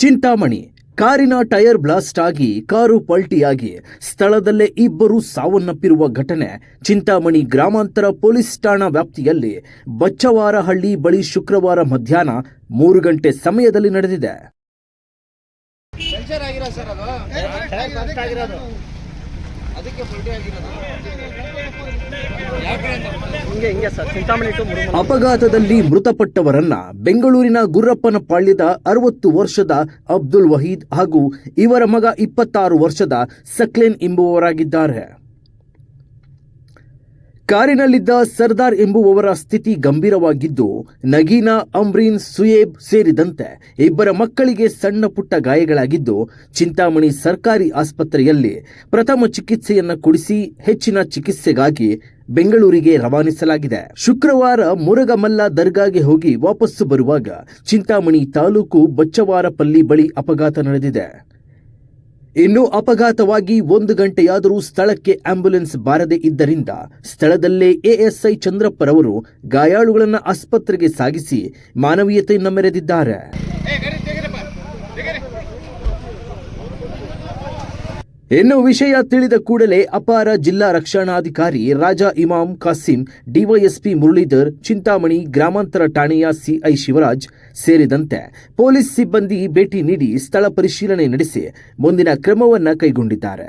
ಚಿಂತಾಮಣಿ. ಕಾರಿನ tyre blast ಆಗಿ car ಪಲ್ಟಿಯಾಗಿ ಸ್ಥಳದಲ್ಲೇ ಇಬ್ಬರು ಸಾವನ್ನಪ್ಪಿರುವ ಘಟನೆ. ಚಿಂತಾಮಣಿ ಗ್ರಾಮಾಂತರ ಪೊಲೀಸ್ ಠಾಣಾ ವ್ಯಾಪ್ತಿಯಲ್ಲಿ ಬಚ್ಚವಾರಹಳ್ಳಿ ಬಳಿ ಶುಕ್ರವಾರ ಮಧ್ಯಾಹ್ನ ಮೂರು ಗಂಟೆ ಸಮಯದಲ್ಲಿ ನಡೆದಿದೆ. ಪಂಚರ್ ಆಗಿರೋ ಸರ್ ಅದು. ಟೈರ್ ಬಸ್ಟ್ ಆಗಿರೋದು ಅದಕ್ಕೆ ಅಪಘಾತದಲ್ಲಿ ಮೃತಪಟ್ಟವರನ್ನ ಬೆಂಗಳೂರಿನ ಗುರ್ರಪ್ಪನ ಪಾಳ್ಯದ ಅರವತ್ತು ವರ್ಷದ ಅಬ್ದುಲ್ ವಹೀದ್ ಹಾಗೂ ಇವರ ಮಗ ಇಪ್ಪತ್ತಾರು ವರ್ಷದ ಸಕ್ಲೇನ್ ಎಂಬುವವರಾಗಿದ್ದಾರೆ. ಕಾರಿನಲ್ಲಿದ್ದ ಸರ್ದಾರ್ ಎಂಬುವವರ ಸ್ಥಿತಿ ಗಂಭೀರವಾಗಿದ್ದು, ನಗೀನಾ, ಅಮ್ರೀನ್, ಸುಯೇಬ್ ಸೇರಿದಂತೆ ಇಬ್ಬರ ಮಕ್ಕಳಿಗೆ ಸಣ್ಣ ಪುಟ್ಟ ಗಾಯಗಳಾಗಿದ್ದು, ಚಿಂತಾಮಣಿ ಸರ್ಕಾರಿ ಆಸ್ಪತ್ರೆಯಲ್ಲಿ ಪ್ರಥಮ ಚಿಕಿತ್ಸೆಯನ್ನು ಕೊಡಿಸಿ ಹೆಚ್ಚಿನ ಚಿಕಿತ್ಸೆಗಾಗಿ ಬೆಂಗಳೂರಿಗೆ ರವಾನಿಸಲಾಗಿದೆ. ಶುಕ್ರವಾರ ಮುರಗಮಲ್ಲ ದರ್ಗಾಗೆ ಹೋಗಿ ವಾಪಸ್ಸು ಬರುವಾಗ ಚಿಂತಾಮಣಿ ತಾಲೂಕು ಬಚ್ಚವಾರಪಲ್ಲಿ ಬಳಿ ಅಪಘಾತ ನಡೆದಿದೆ. ಇನ್ನು ಅಪಘಾತವಾಗಿ ಒಂದು ಗಂಟೆಯಾದರೂ ಸ್ಥಳಕ್ಕೆ ಆಂಬ್ಯುಲೆನ್ಸ್ ಬಾರದೇ ಇದ್ದರಿಂದ ಸ್ಥಳದಲ್ಲೇ ಎಎಸ್ಐ ಚಂದ್ರಪ್ಪರವರು ಗಾಯಾಳುಗಳನ್ನು ಆಸ್ಪತ್ರೆಗೆ ಸಾಗಿಸಿ ಮಾನವೀಯತೆಯನ್ನು ಮೆರೆದಿದ್ದಾರೆ ಇನ್ನು ವಿಷಯ ತಿಳಿದ ಕೂಡಲೇ ಅಪಾರ ಜಿಲ್ಲಾ ರಕ್ಷಣಾಧಿಕಾರಿ ರಾಜಾ ಇಮಾಮ್ ಕಾಸಿಂ, ಡಿವೈಎಸ್ಪಿ ಮುರಳೀಧರ್, ಚಿಂತಾಮಣಿ ಗ್ರಾಮಾಂತರ ಠಾಣೆಯ ಸಿಐ ಶಿವರಾಜ್ ಸೇರಿದಂತೆ ಪೊಲೀಸ್ ಸಿಬ್ಬಂದಿ ಭೇಟಿ ನೀಡಿ ಸ್ಥಳ ಪರಿಶೀಲನೆ ನಡೆಸಿ ಮುಂದಿನ ಕ್ರಮವನ್ನು ಕೈಗೊಂಡಿದ್ದಾರೆ.